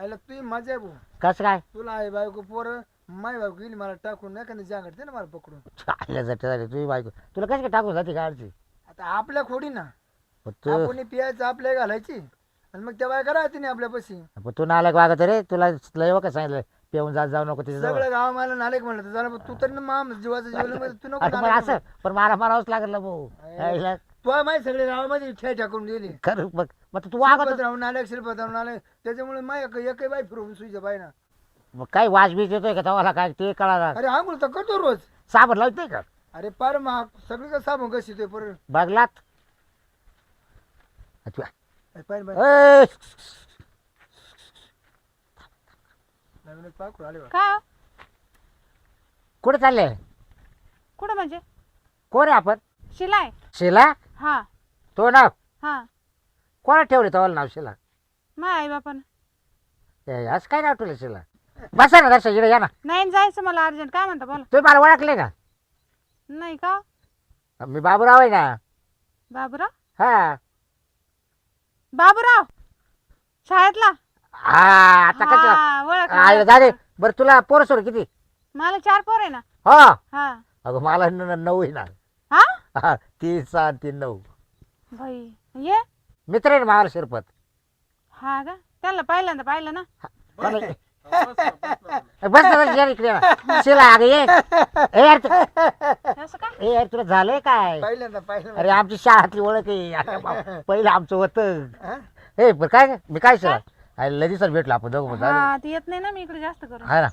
आयला तुझी मजा आहे भाऊ. कसं काय? तुला आहे बायको पोर माय बायको गेली मला टाकून नाही का जागडते ना मला पकडून. चालल्या जाते झाली तुझी बायको. तुला कसं काय टाकून जाते गाडची? आता आपल्या खोडी ना. तू आपण पियायचं आपल्या घालायची. आणि मग त्या बायका राहते ना आपल्यापाशी. पण तू नालायक वागत रे. तुला लय का सांगितलं पिऊन जात जाऊ नको तिच्या सगळं गाव मला नालेक म्हणलं. तर झालं तू तरी ना माम जीवाचं जीवन तू नको नालायक असं पण मला मारावंच लागलं भाऊ. तू माहिती सगळे गावामध्ये ठे टाकून गेली. खरं बघ. मग तू वागत राहून आले शिरपत राहून आले त्याच्यामुळे माय एकही बाई फिरवून सुईच्या बाई ना मग काही वाज बीज येतोय का तवाला काय? ते कळा अरे आंघोळ तर करतो रोज. साबण लावतोय का? अरे पार महाग सगळी का साबण कशी ते पर बघलात अच्छा. पाहिजे बाई ए, नवीन एक पाकूर आले बा. का कुठे चालले? कुठं म्हणजे? कोण आहे आपण? शिलाय. शिला? हा. तो नाव? हा. कोणा ठेवले तवाला नाव शिला? आई बापानं ए, असं काय नाव ठेवलं शिला? बसा ना इकडे या ना. नाही न जायचं मला अर्जंट. काय म्हणता बोला. तुम्ही मला ओळखले का? नाही का? मी बाबूराव आहे ना. बाबूराव? हा. बाबूराव! शाळेतला? हा आता कसं? हा, ओळखलं, आय, ओळखलं. दादे बरं तुला पोरं सोड किती? मला चार पोर आहे ना. हो. हा. अगं मला न- न- नऊ आहे ना. हा? हा, तीन सहा तीन नऊ. भाई ये. मित्र आहे शिरपत. हा का? त्यांना पहिल्यांदा पाहिलं ना. कोणाला- बस ना बस, या इकडे ना. शिला अगं ये. ए यार तू- असं काय ए यार तुला झालंय काय? पहिल्यांदा पहिल्यांदा. अरे आमची शाळातली ओळख आहे. अरे बाप, पहिलं आमचं होतं. हा? हे पण काय मी काय शिला अरे लगेच भेटलो आपण दोघं हा ते येत नाही ना मी इकडे जास्त करून. आहे ना.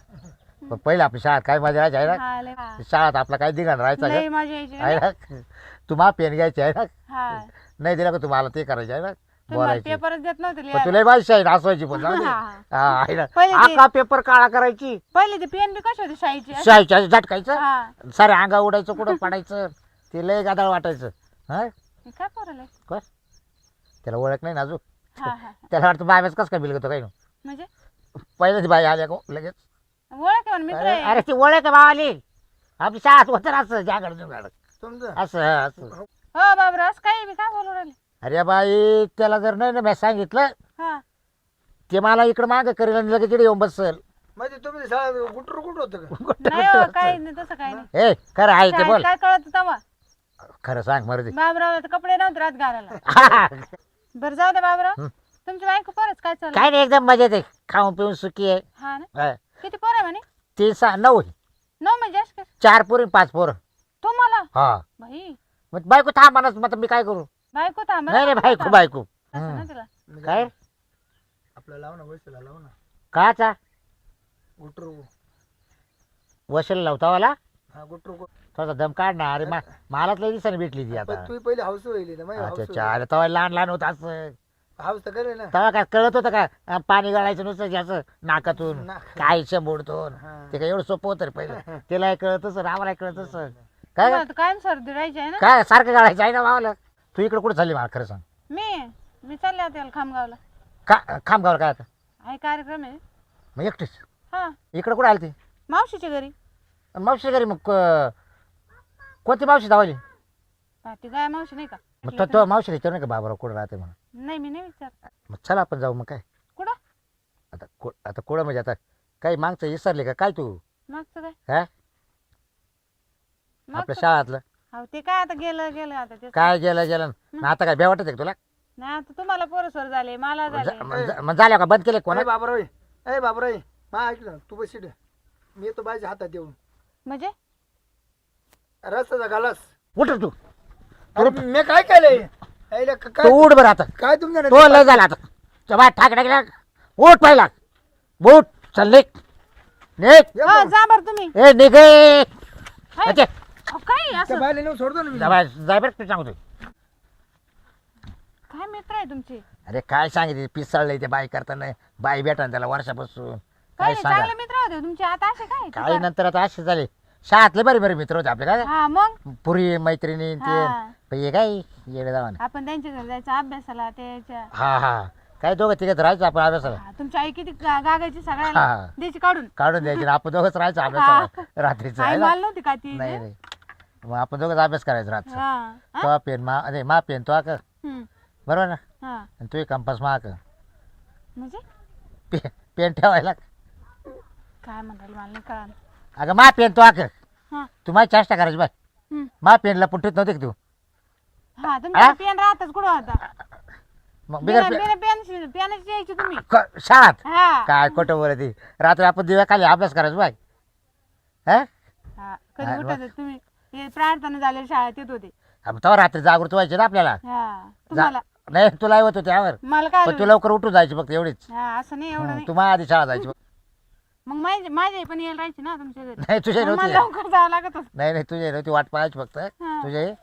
पण पहिलं आपली शाळेत काय मजा राहायची आहे ना? हा, लय- हा. शाळेत आपला काय दिघाण राहायचा लय का? मजा यायची आहे ना? तू मा पेन घ्यायची आहे ना? हा. नाही दिला का तुम्हाला? ते करायचे आहे ना? तुम्ही मला बोलायची. पेपरच देत नव्हते पण लिहायला. तुला माहिती आहे नाचवायची पण जाऊ दे. हा, हा, आहे ना. पहिले ते- आका पेपर काळा करायची. पहिले ते पेन बी कशी होती शाईची? अशी? शाईच्या झटकायचं. हा. सारे अंगा उडायचं कुठं पडायचं? ते लय गादाळ वाटायचं. हा? हे काय पोरले काय त्याला ओळख नाही ना अजून? हा हा त्याला वाटतं बायच कसं काय बिलगतो काही म्हणजे? पहिलं ती बाई आल्या का? लगेच. ओळख आहे म्हणून मित्र अरे आहे. अरे ती ओळख आहे भावाली आपली शाळात होतं ना असं जागड जुगाड समजा. असं हा, असं. हो बाबरा असं काही बी काय बोलू राहिले? अरे बाई त्याला जर नाही ना मी सांगितलं हा. ते मला इकडं मागं करेल आणि लगेच इकडे येऊन बसल. म्हणजे तुम्ही शाळा गुटर कुठं होतं का? नाही हो काही नाही तसं काही नाही. ए खरं आहे ते शाळेत बोल. काय कळत तेव्हा? खरं सांग मरुदी बाबराव कपडे नव्हते रात घालायला बरं जाऊ दे बाबराव हं. तुमची बायको परत काय चालू काय नाही एकदम मजेत आहे. खाऊन पिऊन सुखी आहे. हा ना. हा. किती पोर आहे म्हणे? तीन सहा नऊ. नऊ म्हणजे काय? चार पोरी पाच पोरं. तुम्हाला हा. भाई मग बायको थांब म्हणत मग मी काय करू? बायको थांबा नाही रे बायको. बायको. असं ना हं. तिला. मी काय? आपल्याला लाव ना वैशाला लाव ना. काचा? गुटर. वशील लावतावाला हा गुटर थोडा दम काढ ना अरे मा- मलाच लई दिवसाने भेटली ती आता. तू पहिले हाऊस होईल ना माहिती हाऊस अच्छा अरे तवा लहान लहान होत असं. हाऊस तर करे ना. तेव्हा काय कळत होतं का? अं, पाणी गळायचं नुसतं असं नाकातून. नाक- काय मोडतून हा. ते काय एवढं सोपं होतं रे पहिलं. तिला कळत असं रामाला कळत असं काय तर कायम सर्दी राहायची आहे ना? काय सारखं गळायचं आहे ना मावाला? तू इकडे कुठे चालली मला खरं सांग. मी? मी चालले आता याला खामगावला. का खामगावर काय आता? आहे कार्यक्रम आहे. मग एकटीच? हा. इकडे कुठे आली ती मावशीच्या घरी. मावशी घरी मग कोणती मावशी धावली? हा, ती गाय मावशी नाही का? मग तो तो मावशी विचारू नाही का बाबा कुठं राहते म्हणून. नाही मी नाही विचार मग चला आपण जाऊ मग काय. कुठं? आता को- आता कुठं म्हणजे आता काही मागचं विसरले का? काय तू? मागचं काय? हा? आपल्या शाळातलं. हो ते काय आता गेलं गेलं आता ते काय गेलं गेलं ना? आता काय बे वाटत का तुला? नाही आता तुम्हाला पोरसवर झाले मला झाले. जा- मग जा- मग झाल्या का? बंद केले कोणा ए बाबराई ए बाबराई मा ऐकलं तू बस इकडे. मी येतो बायच्या हातात येऊन. म्हणजे? रस्त्याचा गालास. उठ तू. अरे मी काय केलंय? क- तू काय उठ बरं आता. काय तुमच्या तो लय झाला आता. तेव्हा ठाक टाकला उठ पहिला. उठ. चल निघ. निघ. हा जा बरं तुम्ही. ए निघ. ए. अच्छा, अहो, काय त्या असं? बायला नेऊन सोडतो ना मी. जा बाय जाय बरं तू सांगतो काय मित्र आहे तुमचे? अरे काय सांगितले? पिसळलंय ते बाई करताना. बाई भेटा त्याला वर्षापासून. काय काय नाही, सांगा? चांगले मित्र होते तुमचे? आता असे काय काही नंतर आता असे झाले. शाळातले बरे बरे मित्र होते आपले काय? हा मग? पुरी मैत्रिणी ते. हा. पण हे काय? येडे जावा आपण त्यांच्या घरी जायचं अभ्यासाला त्याच्या हा हा. काय दोघं तिघत राहायचं आपण अभ्यासाला? हा, तुमची आई किती गा- गागायची सगळ्याला? हा. द्यायची काढून. काढून द्यायचे आपण दोघंच राहायचं अभ्यासाला. रात्रीचं आई आहे ना? माल नव्हती का ती? नाही नाही. मग आपण दोघंच अभ्यास करायचा हा. हा? तो पेन मा अरे मा पेन तो का हम्म. बरोबर ना? हा. आणि तू कंपास मा म्हणजे? पे पेन ठेवायला. काय म्हणाल मला नाही कळालं. अगं मा पेन तो हा. तू माझी चेष्टा करायची बाय. हम्म. मा पेनला पुठीत नव्हते का तू? हा? तुमच्या पेन राहतच कुठं होता? मग बिगर पे- पेन पेन पेनाची यायची तुम्ही. क- शाळात? हा. काय खोटं बोलत रात्री आपण दिव्या खाली अभ्यास करायचो बाय. हा? हा कधी हा, तुम्ही? हे प्रार्थना झाले शाळेत येत होते. अब तेव्हा रात्री जागृत व्हायचे ना आपल्याला? हा तुम्हाला? नाही तुला होत होते यावर मला काय पण तू लवकर उठून जायची फक्त एवढीच. हा असं नाही एवढं नाही. तू माझ्या आधी शाळा जायची मग माझे माझे पण यायला राहायचे ना तुमच्या घरी? नाही तुझे मग मला नव्हती लवकर जावं लागत होतं. नाही नाही तुझे नव्हती वाट पाहायची फक्त. हा. तुझे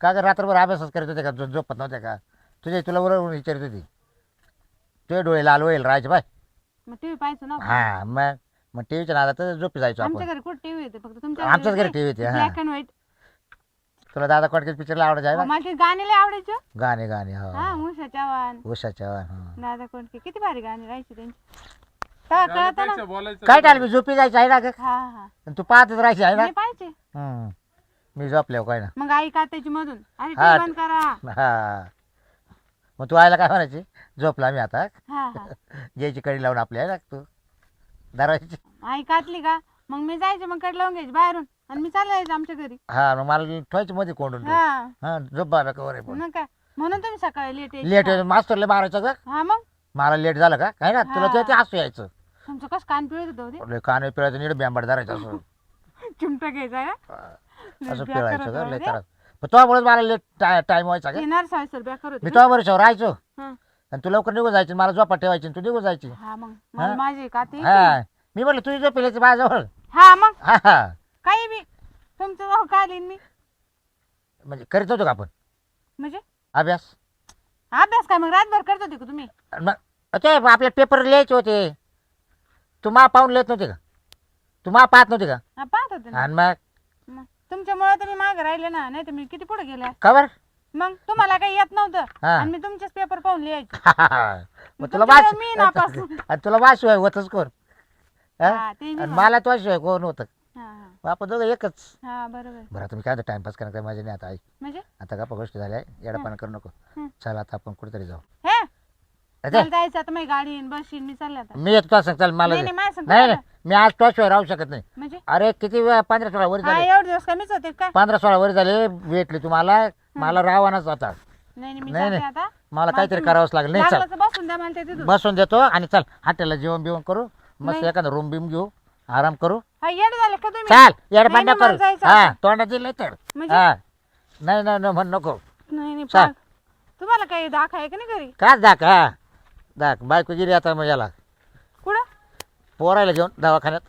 का ग रात्रभर अभ्यासच करत होते का? झो- झोपत नव्हते का? तुझे तुला बरोबर विचारत होती. तुझे डोळे लाल होईल राहायचे बाय. मग टीव्ही पाहायचो ना हा मग मग टीव्हीच्या नादात झोपी जायचो आमच्या आपण. घरी कुठे टीव्ही येते फक्त तुमच्या आमच्याच घरी TV होती, हा. ब्लॅक अँड व्हाईट तुला दादा कोटकेच पिक्चरला आवडत आहे ना? मला ते गाणे लय आवडायचे. हो. गाणे गाणे हा. हो उषा चव्हाण. उषाच्या हा. दादा कोणते किती भारी गाणे राहायचे त्यांचे. तेव्हा कळत ना. त्यापेक्षा बोलायचं काय मी झोपी जायची आहे ना ग? हा हा. आणि तू पाहतच राहायची आहे ना? मी पाहिजे हं. मी झोपल्यावर काय ना? मग आई कातायची मधून. अरे हा. टीव्ही बंद करा. हा. मग तू आयला काय म्हणायची? झोपला मी आता. हा हा. घ्यायची कडी लावून आपली आहे ना तू. दरवाजाची आई कातली का? मग मी जायचे मग कट लावून घ्यायची बाहेरून. आणि मी चालले जायचं आमच्या घरी. हा मग मला ठेवायची मध्ये कोंडून तू. हा. हा झोप आहे पण. काय? म्हणून तुम्ही सकाळी लेट लेट मास्तरले मारायचं का? हा मग? मला लेट झालं का? काय ना तुला हा. ते हसू यायचं. तुमचं कसं कान पिळत होतं लय कान पिळायचं नीट बॅंबड धरायचं असं. ते चिमटा घ्यायचा का? असं बेकार पिळायचं होतं का? लय ते. त्रास. पण तो मला लेट टाइम व्हायचा का? ते नरसाळीसर बेकार होते. मी. तो बरोबर राहायचो. हा. आणि तू लवकर निघून जायची मला झोपा ठेवायची आणि तू निघून जायची. हा मग. हा? मला माझी काते हा. मी म्हटलं तुझी झोप पिल्याची माझ्याजवळ. हा मग? हा हा. काही बी? तुमचं काय लिहिन मी? म्हणजे करीत होतो का आपण? म्हणजे? अभ्यास. अभ्यास काय मग? रातभर करत होते का तुम्ही? मग ते आपले पेपर लिहायचे होते. तू मा पाहून लिहित नव्हते का? तू मा पाहत नव्हते का? हा पाहत होते ना. आणि मग? मग? तुमच्यामुळे तर मी मागे राहिले ना नाही तर मी किती पुढे गेले? खबर मग तुम्हाला काही येत नव्हतं. हा. आणि मी तुमचेच पेपर पाहून लिहायचे. मग तुला वाच मी नापास. तुला वाशिवाय होतच कोण? हा? हा, ते बी आणि. मला तो शिवाय कोण होतं? हा हा. दोघं एकच. हा बरोबर. बरं तुम्ही काय टाइमपास करा काय मजा नाही आता आई म्हणजे? आता गप्पा गोष्टी झाल्या येडापान करू नको. हं. चल आता आपण कुठेतरी जाऊ. हे? अरे, मला जायचं आता माझी गाडी येईन बस येईन मी चालले आता. मी येतो सांग चल मला नाही, नाही, माझ्या संग नाही चला. नाही मी आज तो शिवाय राहू शकत नाही. म्हणजे? अरे किती वेळा? पंधरा सोळा वर हा झाले. एवढे दिवस कमीच होते काय पंधरा सोळा वर झाले भेटले तुम्हाला मला राहावानाच आता नाही नाही मी नाही, जाते नाही. आता. मला काहीतरी करावंच लागेल. नाही चल. लागलं तर बसून द्या मला ते तिथून. बसून देतो आणि चल हॉटेलला जेवण बिवण करू. मस्त नाही. एखादा रूम बिम घेऊ. आराम करू. हा येड झाले का तुम्ही? चाल येड नाही, मला करू. जायचं हा. तोंडात दिलं तर म्हणजे? हा. नाही नाही नाही म्हण नको नाही नाही चाल. तुम्हाला काही दाख आहे का नाही घरी? काच दाख हा. दाख बायको गेली आता मग याला. कुठं? पोरायला घेऊन दवाखान्यात.